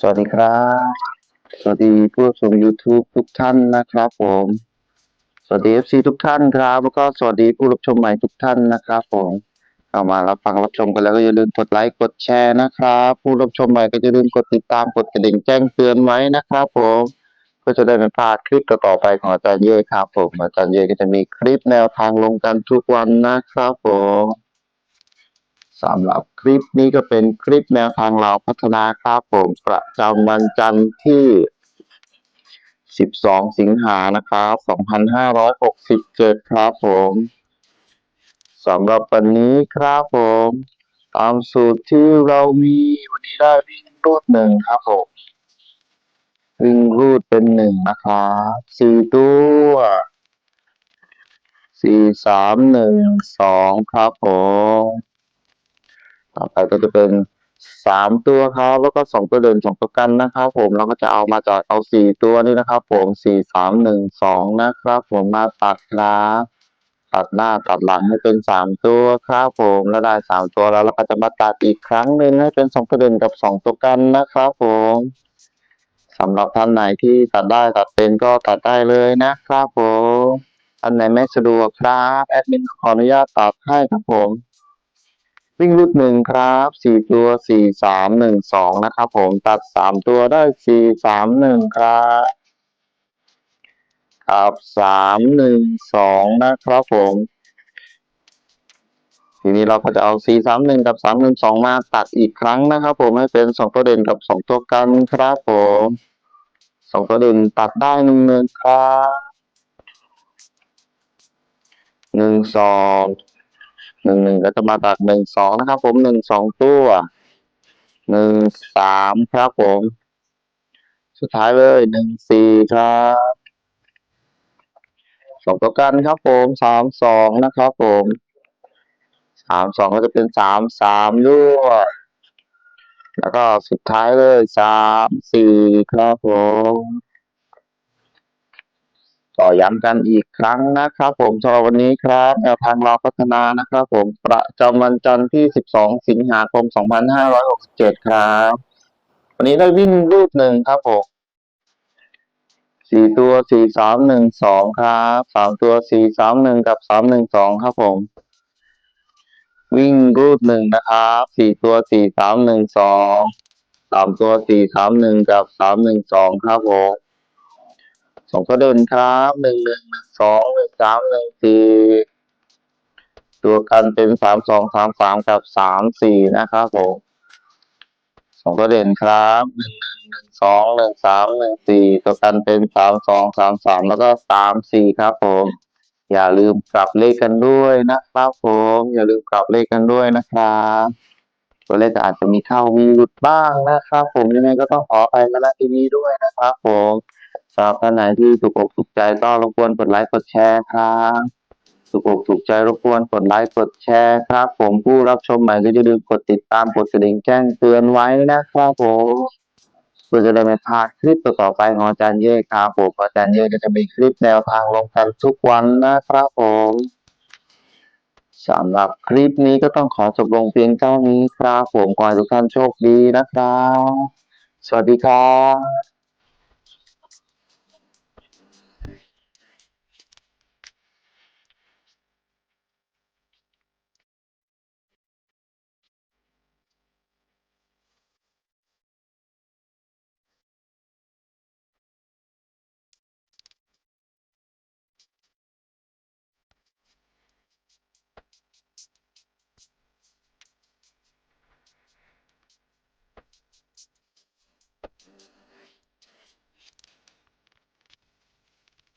สวัสดีครับ สวัสดีผู้ชม YouTube ทุกท่านนะครับ ผม สวัสดี FC ทุกท่านครับ แล้วก็สวัสดีผู้รับชมใหม่ทุกท่านนะครับ ผมเข้ามารับฟังรับชมกันแล้วก็อย่าลืมกดไลค์กดแชร์นะครับ ผู้รับชมใหม่ก็อย่าลืมกดติดตามกดกระดิ่งแจ้งเตือนไว้นะครับ ผมเพื่อจะได้ไม่พลาดคลิปต่อๆไปของอาจารย์เย่ครับ ผมอาจารย์เย่ก็จะมีคลิปแนวทางลงกันทุกวันนะครับ ผม สำหรับคลิปนี้ก็เป็นคลิปแนวทางเราพัฒนาครับผมประจำวันจันทร์ที่ 12 สิงหานะครับ 2567 ครับผมสำหรับวันนี้ครับผม ตามสูตรที่เรามีวันนี้ได้วิ่งรูดหนึ่งครับผมวิ่งรูดเป็นหนึ่งนะครับสี่ตัวสี่สามหนึ่งสองครับผม ต่อไปก็จะเป็นสามตัวครับแล้วก็สองตัวเด่นสองตัวกันนะครับ ผมเราก็จะเอามาจากเอาสี่ตัวนี้นะครับ ผมสี่สามหนึ่งสองนะครับ ผมมาตัดครับตัดหน้าตัดหลังให้เป็นสามตัวครับผมแล้วได้สามตัวแล้วเราก็จะมาตัดอีกครั้งหนึ่งให้เป็นสองตัวเด่นกับสองตัวกันนะครับ ผมสำหรับท่านไหนที่ตัดได้ตัดเป็นก็ตัดได้เลยนะครับผมท่านไหนไม่สะดวกครับแอดมินขออนุญาตตัดให้ครับผม วิ่งรูดหนึ่งครับสี่ตัวสี่สามหนึ่งสองนะครับ ผมตัดสามตัวได้สี่สามหนึ่งครับกับสามหนึ่งสองนะครับผม ทีนี้เราก็จะเอาสี่สามหนึ่งกับสามหนึ่งสองมาตัดอีกครั้งนะครับ ผมให้เป็นสองตัวเด่นกับสองตัวกันครับผมสองตัวเด่นตัดได้หนึ่งหนึ่งครับหนึ่งสอง หนึ่งหนึ่งก็จะมาตัดหนึ่งสองนะครับ ผมหนึ่งสองตัวหนึ่งสามครับผม สุดท้ายเลยหนึ่งสี่ครับสองตัวกันครับผมสามสองนะครับ ผมสามสองก็จะเป็นสามสามด้วยแล้วก็สุดท้ายเลยสามสี่ครับผม ต่อย้ำกันอีกครั้งนะครับ ผมสำหรับวันนี้ครับแนวทางเราพัฒนานะครับ ผมประจำวันจันทร์ที่ 12 สิงหาคม 2567 ครับ วันนี้ได้วิ่งรูดหนึ่งครับผมสี่ตัวสี่สามหนึ่งสองครับสามตัวสี่สามหนึ่งกับสามหนึ่งสองครับผม วิ่งรูดหนึ่งนะครับสี่ตัวสี่สามหนึ่งสองสามตัวสี่สามหนึ่งกับสามหนึ่งสองครับผม สองตัวเดินครับหนึ่งหนึ่งหนึ่งสองหนึ่งสามหนึ่งสี่ตัวกันเป็นสามสองสามสามกับสามสี่นะครับผมสองตัวเด่นครับหนึ่งหนึ่งหนึ่งสองหนึ่งสามหนึ่งสี่ตัวกันเป็นสามสองสามสามแล้วก็สามสี่ครับผม อย่าลืมกลับเลขกันด้วยนะครับผม อย่าลืมกลับเลขกันด้วยนะครับตัวเลขอาจจะมีเข้ามีหลุดบ้างนะครับ ผมยังไงก็ต้องขออภัยมาณที่นี้ด้วยนะครับ ผม สำหรับท่านไหนที่ถูกอกถูกใจก็รบกวนกดไลค์กดแชร์ครับถูกอกถูกใจรบกวนกดไลค์กดแชร์ครับ ผมผู้รับชมใหม่ก็อย่าลืมกดติดตามกดกระดิ่งแจ้งเตือนไว้นะครับผมเพื่อจะได้ไม่พลาดคลิปต่อไปของอาจารย์เย่ครับผมอาจารย์เย่ก็จะมีคลิปแนวทางลงกันทุกวันนะครับผมสำหรับคลิปนี้ก็ต้องขอจบลงเพียงเท่านี้ครับ ผมขอให้ทุกท่านโชคดีนะครับ สวัสดีครับ